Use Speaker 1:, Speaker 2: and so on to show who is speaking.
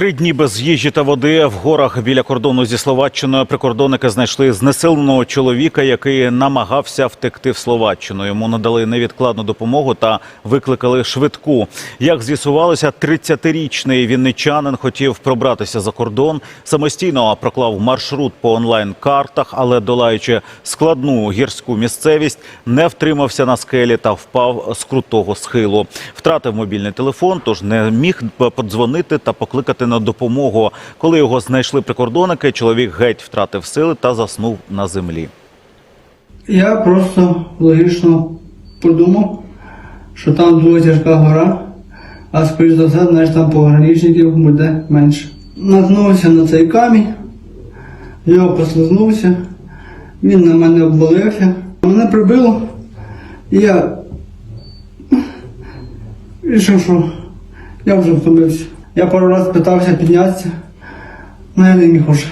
Speaker 1: Три дні без їжі та води в горах біля кордону зі Словаччиною прикордонники знайшли знесиленого чоловіка, який намагався втекти в Словаччину. Йому надали невідкладну допомогу та викликали швидку. Як з'ясувалося, 30-річний вінничанин хотів пробратися за кордон. Самостійно проклав маршрут по онлайн-картах, але долаючи складну гірську місцевість, не втримався на скелі та впав з крутого схилу. Втратив мобільний телефон, тож не міг подзвонити та покликати на допомогу. Коли його знайшли прикордонники, чоловік геть втратив сили та заснув на землі.
Speaker 2: Я просто логічно подумав, що там дуже тяжка гора, а скоріш за все, знаєш, там пограничників буде менше. Наткнувся на цей камінь, його послизнувся, він на мене обвалився. Мене прибило, і я вирішив, що я вже втомився. Я пару разів питався піднятися, але я не міг уже.